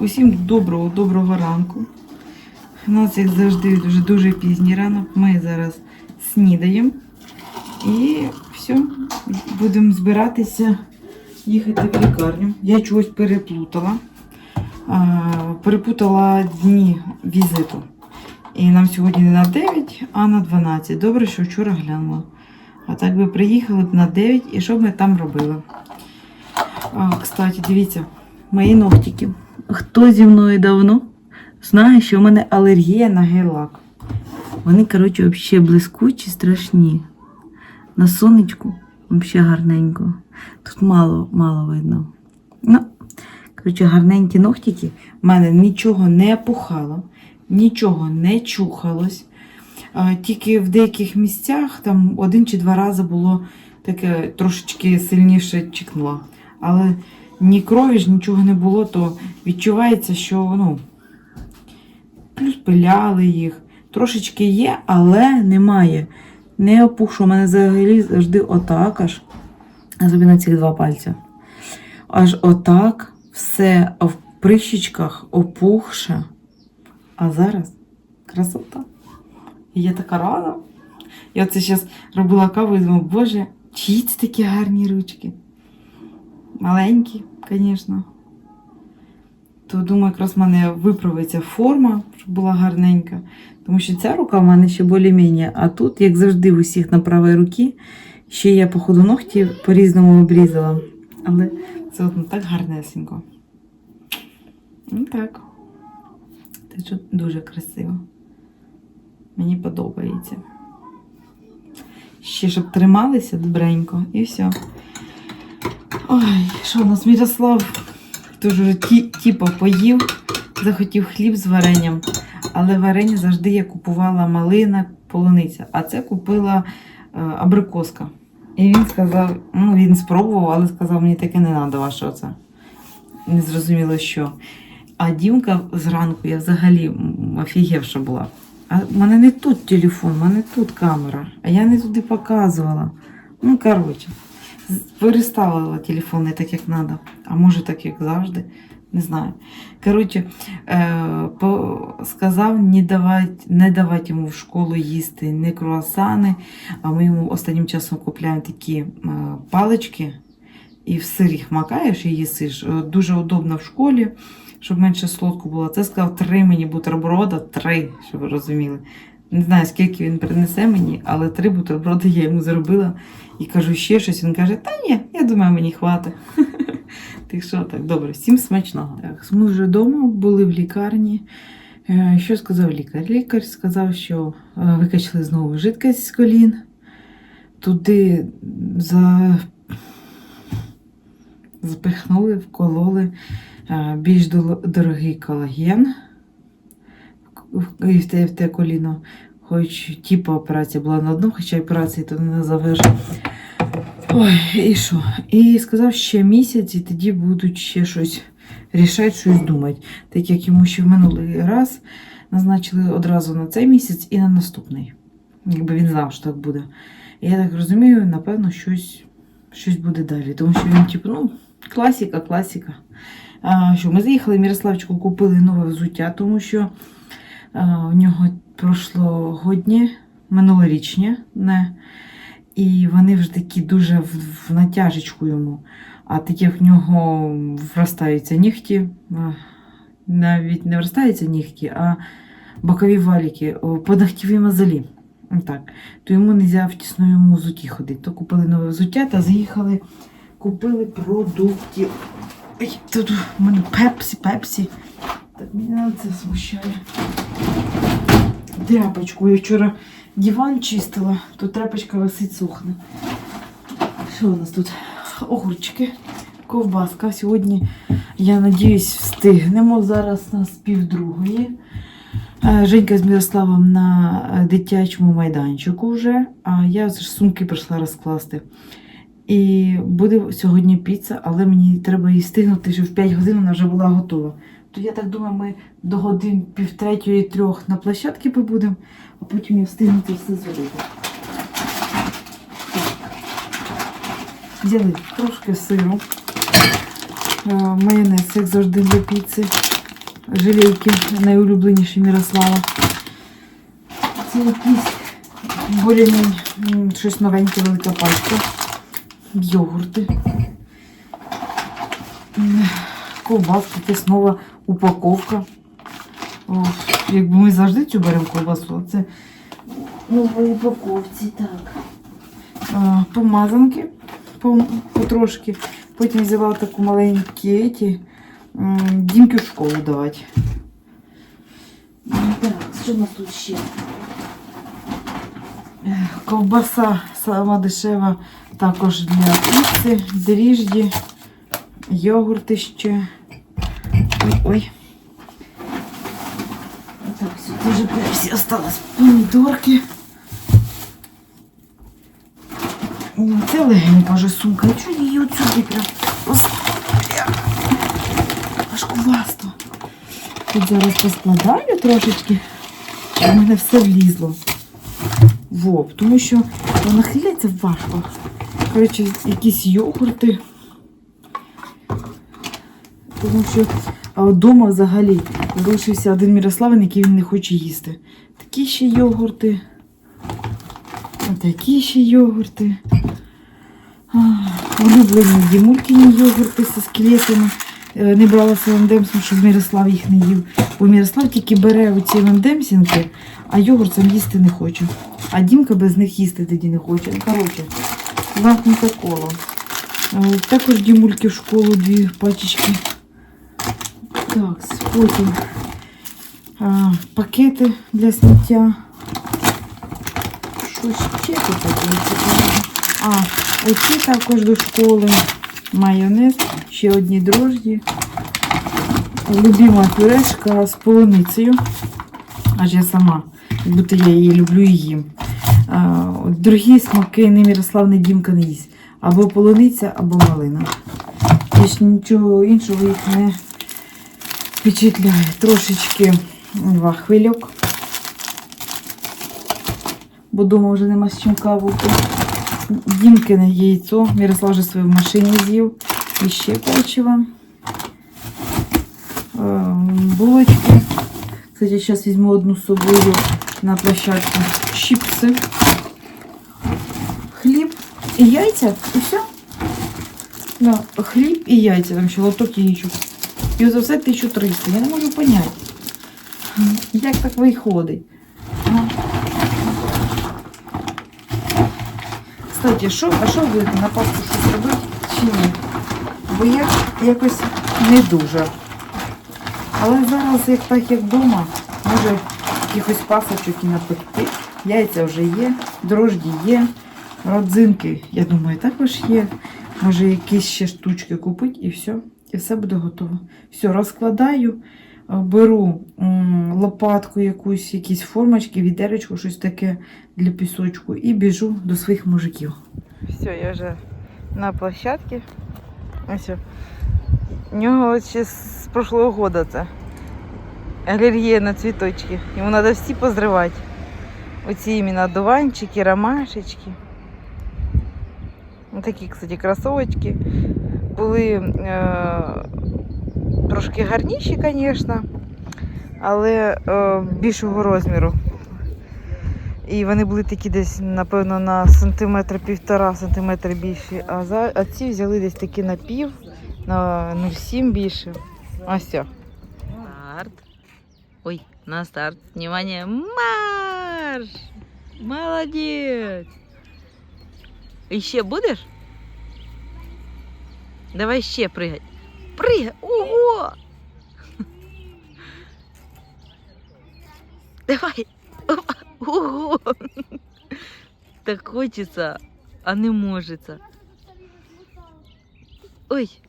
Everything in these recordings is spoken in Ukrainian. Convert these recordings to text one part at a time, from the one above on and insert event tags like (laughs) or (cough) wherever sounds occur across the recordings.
Усім доброго, доброго ранку. У нас, як завжди, дуже дуже пізній ранок. Ми зараз снідаємо і все, будемо збиратися їхати в лікарню. Я чогось переплутала. Перепутала дні візиту. І нам сьогодні не на 9, а на 12. Добре, що вчора глянула. А так би приїхали б на 9 і що б ми там робили? А, кстати, дивіться, мої ногтики. Хто зі мною давно знає, що в мене алергія на гель-лак. Вони, коротше, взагалі блискучі, страшні. На сонечку взагалі гарненько. Тут мало, мало видно. Ну, коротше, гарненькі ногтики. В мене нічого не пухало, нічого не чухалось. Тільки в деяких місцях там один чи два рази було таке трошечки сильніше чекнуло. Але ні крові ж нічого не було, то відчувається, що ну, плюс пиляли їх. Трошечки є, але немає. Не опухшу. У мене взагалі завжди отак аж. Особливо ці два пальця. Аж отак все в прищічках опухше. А зараз красота. Я така рада. Я оце зараз робила каву і думаю, боже, чиї це такі гарні ручки. Маленькі, звісно. То думаю, якраз в мене виправиться форма, щоб була гарненька. Тому що ця рука в мене ще більш-менш, а тут, як завжди, в усіх на правій руці, ще я, по ходу ногті по-різному обрізала. Але це от, ну, так гарнесенько. Ну так. Що дуже красиво. Мені подобається. Ще щоб трималися добренько і все. Ой, що у нас Мірослав вже ті, типу поїв, захотів хліб з варенням, але варення завжди я купувала малина, полуниця, а це купила е, абрикоска. І він сказав, ну він спробував, але сказав, мені таке не треба, що це. Не зрозуміло що. А Дімка зранку я взагалі офігевша була. А в мене не тут телефон, в мене тут камера, а я не туди показувала. Ну, коротше, переставила телефон не так, як треба. А може так, як завжди. Не знаю. Коротше, е, сказав не давати, не давати йому в школу їсти не круасани, а ми йому останнім часом купляємо такі е, палички і в сир їх макаєш і їсиш. Е, Дуже удобно в школі, щоб менше солодко було. Це сказав три мені бутерброда, три, щоб ви розуміли. Не знаю, скільки він принесе мені, але три бутерброди я йому зробила і кажу ще щось. Він каже, та ні, я думаю, мені хватить. (laughs) Так що так, добре, всім смачного. Так, ми вже вдома були в лікарні. Е, Що сказав лікар? Лікар сказав, що е, викачали знову жидкість з колін. Туди за... запихнули, вкололи е, більш дорогий колаген і в те, в те коліно. Хоч типу операція була на одну, хоча операції то не назовеш. Ой, і що? І сказав ще місяць, і тоді будуть ще щось рішати, щось думати. Так як йому ще в минулий раз назначили одразу на цей місяць і на наступний. Якби він знав, що так буде. І я так розумію, напевно, щось, щось буде далі. Тому що він, типу, ну, класіка, класіка. А, що, ми заїхали, Мірославчику купили нове взуття, тому що у нього прошлогоднє, минулорічнє, не. І вони вже такі дуже в, натяжечку йому. А такі в нього вростаються нігті. Навіть не вростаються нігті, а бокові валіки, о, подахтєві мозолі. Так. То йому не можна в тісному взуті ходити. То купили нове взуття та заїхали, купили продуктів. Ой, тут у мене пепсі, пепсі. Так мене це смущає. Тряпочку. Я вчора диван чистила, тут тряпочка висить сухне. Що у нас тут? Огурчики, ковбаска. Сьогодні, я надіюсь, встигнемо. Зараз нас півдругої. Е, Женька з Мирославом на е, дитячому майданчику вже, а я ж сумки прийшла розкласти. І буде сьогодні піца, але мені треба її встигнути, щоб в 5 годин вона вже була готова. То я так думаю, ми до годин півтретьої трьох на площадці побудемо, а потім я встигну це все зробити. Взяли трошки сиру. Е, Майонез, як завжди для піци. Желейки найулюбленіші Мірослава. Це якісь более щось новеньке, велика пачка. Йогурти. Ковбаски, якась нова упаковка. О, якби ми завжди цю беремо ковбасу, а це нова упаковці, так. А, помазанки потрошки. Потім взяла таку маленькі ті, м, дімки в школу давати. Так, що у нас тут ще? Ковбаса сама дешева також для піци, дріжджі, йогурти ще. Ой, ой. Так, сюди вже Всі осталось помідорки. Ну, Це легенька вже сумка. Я чую її отсюди прям. Ос- бля. Тут зараз поскладаю трошечки, щоб в мене все влізло. Воп, тому що нахиляється важко. Коротше, якісь йогурти. Тому що а вдома взагалі залишився один Мірославин, який він не хоче їсти. Такі ще йогурти. Такі ще йогурти. Улюблені дімулькіні йогурти зі скелетами. Е, Не брала з ЛМДМСом, щоб Мірослав їх не їв. Бо Мірослав тільки бере оці ЛМДМсінки, а йогурт їсти не хоче. А Дімка без них їсти тоді не хоче. Коротше, замкнуте коло. Е, Також дімульки в школу дві пачечки. Так, потім а, пакети для сміття. Що ще тут таке? А, оці також до школи. Майонез, ще одні дрожді. Любима пюрешка з полуницею. Аж я сама, як будто я її люблю і їм. А, другі смаки не Мірослав, не Дімка не їсть. Або полуниця, або малина. Більш нічого іншого їх не впечатляє. Трошечки два хвильок. Бо дома вже нема з чим каву. Дімкине яйцо. Мірослав вже своє в машині з'їв. І ще печиво. Булочки. Кстати, зараз візьму одну з собою на площадку. Чіпси. Хліб і яйця. І все. Да, хліб і яйця, там ще лоток яєчок. І за все 1300. Я не можу поняти. Як так виходить? Кстати, що, а що ви на пасху щось робити чи ні? Бо я якось не дуже. Але зараз, як так, як вдома, може якихось пасочок і напекти. Яйця вже є, дрожді є, родзинки, я думаю, також є. Може, якісь ще штучки купити і все. І все буде готово. Все, розкладаю, е, беру лопатку якусь, якісь формочки, відеречку, щось таке для пісочку і біжу до своїх мужиків. Все, я вже на площадці. Ось. У нього ще з прошлого года це. Алергія на цвіточки. Йому треба всі позривати. Оці іменно дуванчики, ромашечки. Такі, кстати, кросовочки. Були е, трошки гарніші, звісно, але е, більшого розміру. І вони були такі десь, напевно, на сантиметр півтора сантиметра більші. А, за, а ці взяли десь такі на пів, на 0,7 більше. Ось. все. Старт. Ой, на старт. Внимание, марш! Молодець! І ще будеш? Давай ще пригай. Пригай! Ого! (laughs) Давай! Опа! Ого! Так хочеться, а не можеться. Ой!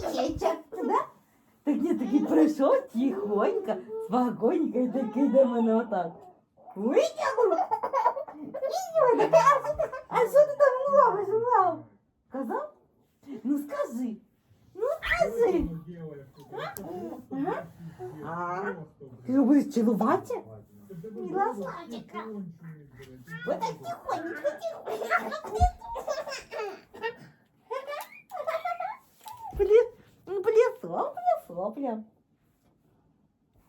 Сміється, да? Так я такий прийшов тихонько, спокійненько і такий до мене отак. Витягнув. І таке, а що слова знав. Казав? Ну скажи. Ну скажи. Ага. А? Ти любиш цілувати? Мила Славчика. Вот так тихонечко, тихонечко. Плясо, плясо, плясо.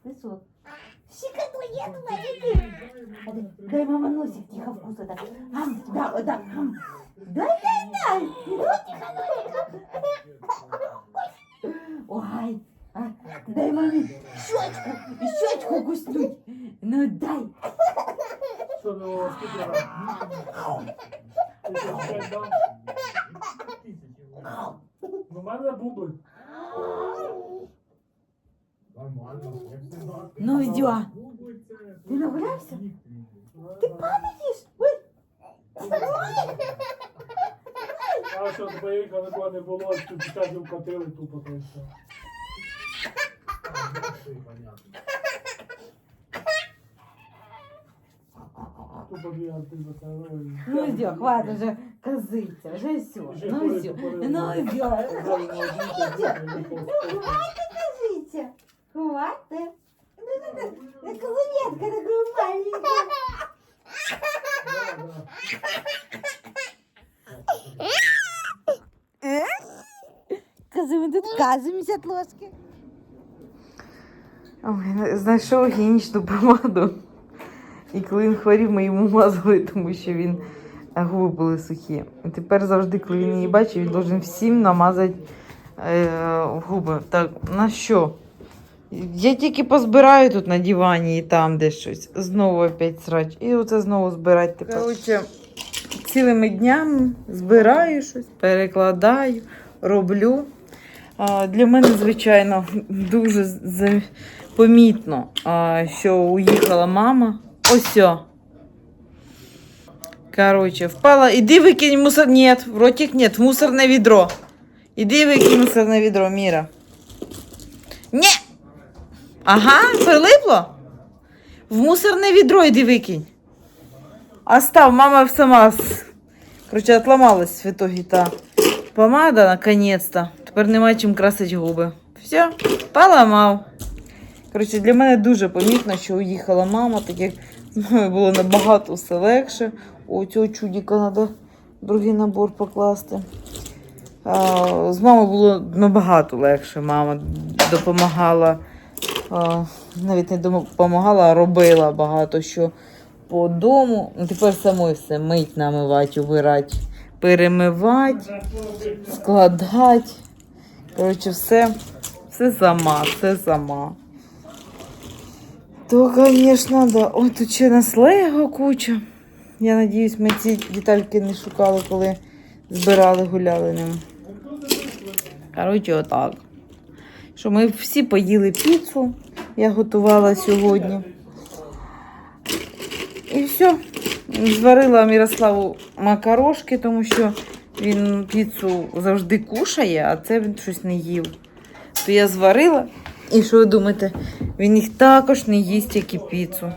Плясо. А дай- мама носик тихо вкусно так. Ам, да, вот так. ам. Дай, дай, дай. Ну, тихо, ну, тихо. Ой, а, дай маме щечку, щечку куснуть. Ну дай. Що ну? Тисячі. Ну, буби. Нормально. Ну, Буби це- Ти нагулявся? Ти падаєш? Ой. А що, твоєї ніколи не було, тут дитяті вкотили тупо, то все. Ну. Тупо бігати за тобою. Ну все, хватит уже козыться, уже все. Ну все, ну все. Козыться, хватит. Ну, Колунетка такая маленькая. Козы, мы тут казимся от ложки. Ой, знайшов гігієнічну помаду. І коли він хворів, ми йому мазали, тому що він е, губи були сухі. І тепер завжди, коли він її бачить, він должен всім намазати е, губи. Так, на що? Я тільки позбираю тут на дивані і там де щось. Знову опять срач. І оце знову збирати тепер. Коротше, цілими днями збираю щось, перекладаю, роблю. Для мене, звичайно, дуже помітно, що уїхала мама. Ось. Короче, впала. Іди викинь мусор. Нет, в ротик нет, в мусорне відро. Іди викинь мусорне відро, Міра. Ні. Ага, прилипло? В мусорне відро іди викинь. А став, мама сама. Короче, отламалась в итоге та помада наконец-то. Тепер нема чим красити губи. Все, поламав. Коротше, для мене дуже помітно, що уїхала мама, так як було набагато все легше. О, цього чудіка треба другий набор покласти. А, з мамою було набагато легше. Мама допомагала, навіть не допомагала, а робила багато що по дому. Ну, Тепер самой все мить, намивати, убирати, перемивати, складати. Коротше, все, все сама, все сама. То, звісно, да. Ой, тут ще нас лего куча. Я надіюсь, ми ці детальки не шукали, коли збирали, гуляли ним. Коротше, отак. Що ми всі поїли піцу. Я готувала сьогодні. І все. Зварила Мірославу макарошки, тому що він піцу завжди кушає, а це він щось не їв. То я зварила. І що ви думаєте? Він їх також не їсть, як і піцу.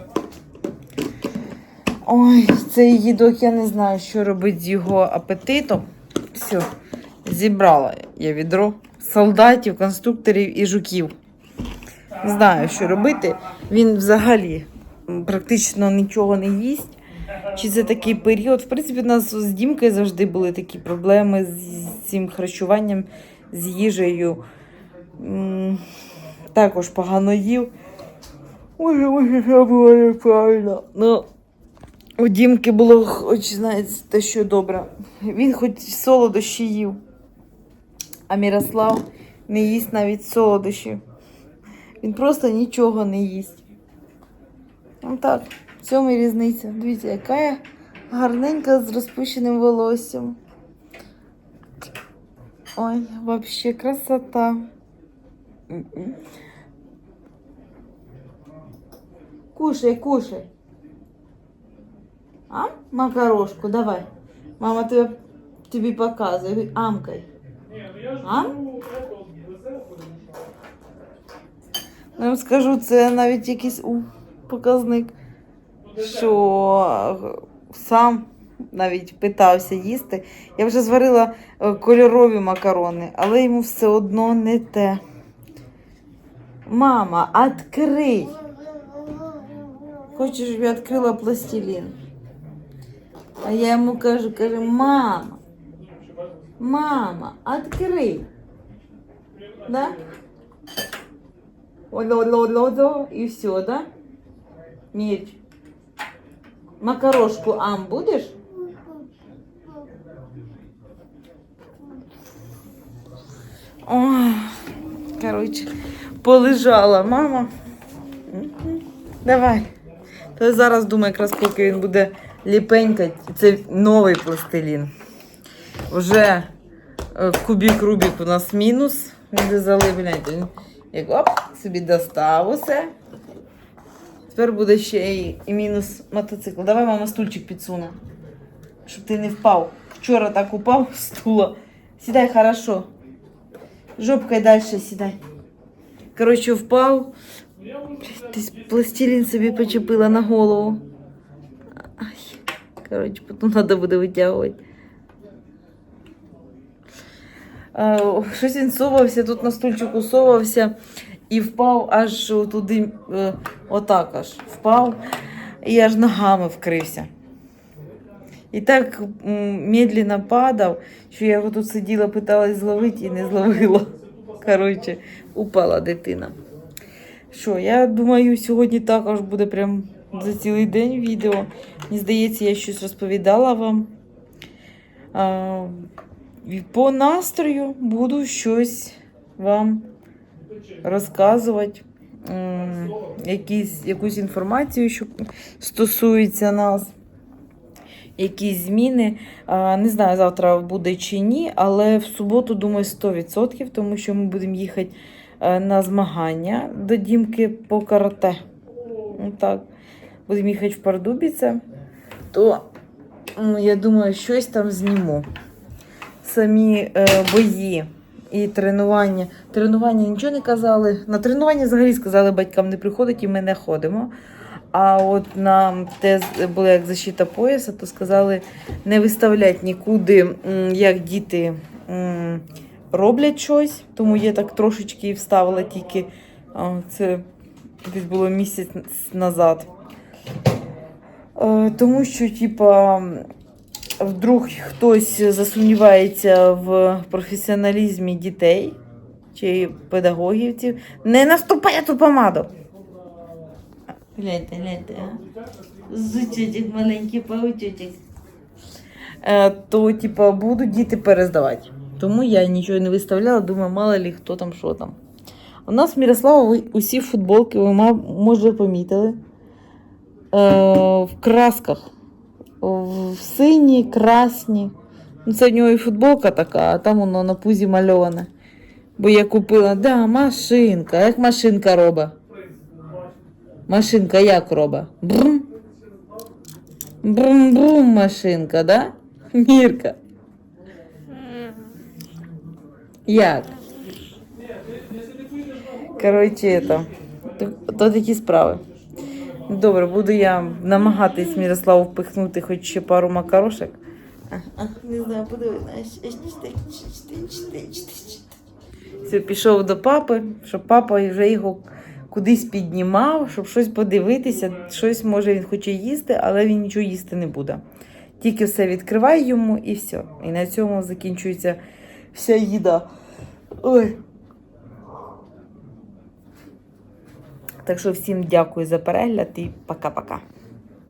Ой, цей їдок, я не знаю, що робить з його апетитом. Все, зібрала я відро солдатів, конструкторів і жуків. Не знаю, що робити. Він взагалі практично нічого не їсть. Чи це такий період? В принципі, у нас з Дімкою завжди були такі проблеми з цим харчуванням, з їжею. Також погано їв. Ой, ой, що було неправильно. Ну, у Дімки було хоч, знаєте, те, що добре. Він хоч солодощі їв. А Мірослав не їсть навіть солодощі. Він просто нічого не їсть. Ну так, в цьому і різниця. Дивіться, яка я гарненька з розпущеним волоссям. Ой, вообще красота. Кушай, кушай. А? Макарошку, давай. Мама тебе, тобі показує. Амкай. А? Ну, я вам скажу, це навіть якийсь у, показник, що сам навіть питався їсти. Я вже зварила е, кольорові макарони, але йому все одно не те. Мама, відкрий. Хочеш, щоб я відкрила пластилін? А я йому кажу, кажу, мама, мама, відкрий. Да? Ло-ло-ло-ло, і все, да? Мірч. Макарошку ам будеш? Ой, коротше, полежала мама. Давай. То зараз думаю, якраз поки він буде ліпенькати, це новий пластилін. Вже е, кубік Рубік у нас мінус. Він де залиблять. Він оп, собі достав усе. Тепер буде ще і, і мінус мотоцикл. Давай, мама, стульчик підсуне. Щоб ти не впав. Вчора так упав з стула. Сідай хорошо. Жопкой дальше сідай. Коротше, впав. Десь пластилін собі почепила на голову. Ай. Коротше, потім треба буде витягувати. А, о, щось він совався, тут на стульчику совався і впав аж туди, е, отак аж впав, і аж ногами вкрився. І так медленно падав, що я його тут сиділа, питалась зловити і не зловила. Коротше, упала дитина. Що, я думаю, сьогодні також буде прям за цілий день відео. Мені здається, я щось розповідала вам. По настрою буду щось вам розказувати. Якісь, якусь інформацію, що стосується нас якісь зміни. Не знаю, завтра буде чи ні, але в суботу, думаю, 100%, тому що ми будемо їхати е, на змагання до Дімки по карате. Ну, Так. Будемо їхати в Пардубіце, то я думаю, щось там зніму. Самі е, бої і тренування. Тренування нічого не казали. На тренування взагалі сказали, батькам не приходить і ми не ходимо. А от на те було як защита пояса, то сказали не виставляти нікуди, як діти роблять щось. Тому я так трошечки і вставила тільки це десь було місяць назад. Е, Тому що, типа, вдруг хтось засумнівається в професіоналізмі дітей чи педагогів. Не наступай ту помаду. Гляньте, гляньте, а? Зучочок маленький паучочок. Е, то, типа, будуть діти перездавати. Тому я нічого не виставляла, думаю, мало ли хто там, що там. У нас в Мірослава усі футболки, ви, може, помітили. Е, в красках. В сині, красні. Ну, це в нього і футболка така, а там воно на пузі мальоване. Бо я купила, да, машинка. Як машинка робить? Машинка як робить? Брум. Брум-брум машинка, да? Мірка. Як? Коротше, это. То, то такі справи. Добре, буду я намагатись Мірославу впихнути хоч ще пару а, не знаю. Все, пішов до папи, щоб папа вже його кудись піднімав, щоб щось подивитися. Щось може він хоче їсти, але він нічого їсти не буде. Тільки все відкривай йому і все. І на цьому закінчується вся їда. Ой. Так що всім дякую за перегляд і пока-пока.